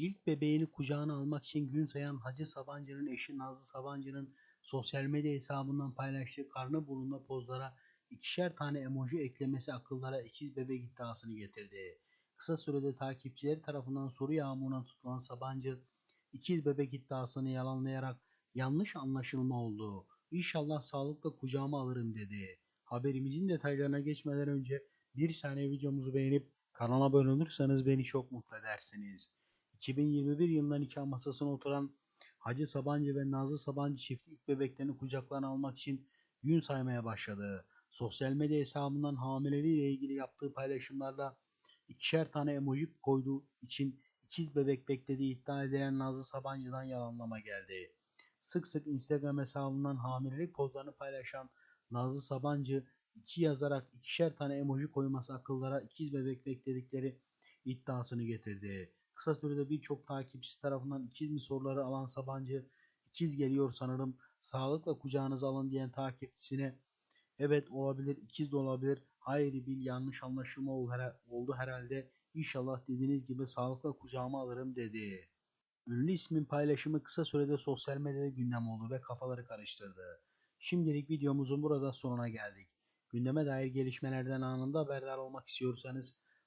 İlk bebeğini kucağına almak için gün sayan Hacı Sabancı'nın eşi Nazlı Sabancı'nın sosyal medya hesabından paylaştığı karnı burnunda pozlara ikişer tane emoji eklemesi akıllara ikiz bebek iddiasını getirdi. Kısa sürede takipçileri tarafından soru yağmuruna tutulan Sabancı, ikiz bebek iddiasını yalanlayarak yanlış anlaşılma oldu. İnşallah sağlıkla kucağıma alırım dedi. Haberimizin detaylarına geçmeden önce bir saniye videomuzu beğenip kanala abone olursanız beni çok mutlu edersiniz. 2021 yılında nikah masasına oturan Hacı Sabancı ve Nazlı Sabancı çifti ilk bebeklerini kucaklarına almak için gün saymaya başladı. Sosyal medya hesabından hamileliğiyle ilgili yaptığı paylaşımlarda ikişer tane emoji koyduğu için ikiz bebek beklediği iddia edilen Nazlı Sabancı'dan yalanlama geldi. Sık sık Instagram hesabından hamilelik pozlarını paylaşan Nazlı Sabancı iki yazarak ikişer tane emoji koyması akıllara ikiz bebek bekledikleri iddiasını getirdi. Kısa sürede birçok takipçisi tarafından ikiz mi soruları alan Sabancı ikiz geliyor sanırım sağlıkla kucağınıza alın diyen takipçisine evet olabilir ikiz de olabilir hayır bil yanlış anlaşılma oldu herhalde İnşallah dediğiniz gibi sağlıkla kucağıma alırım dedi. Ünlü ismin paylaşımı kısa sürede sosyal medyada gündem oldu ve kafaları karıştırdı. Şimdilik videomuzun burada sonuna geldik. Gündeme dair gelişmelerden anında haberdar olmak istiyorsanız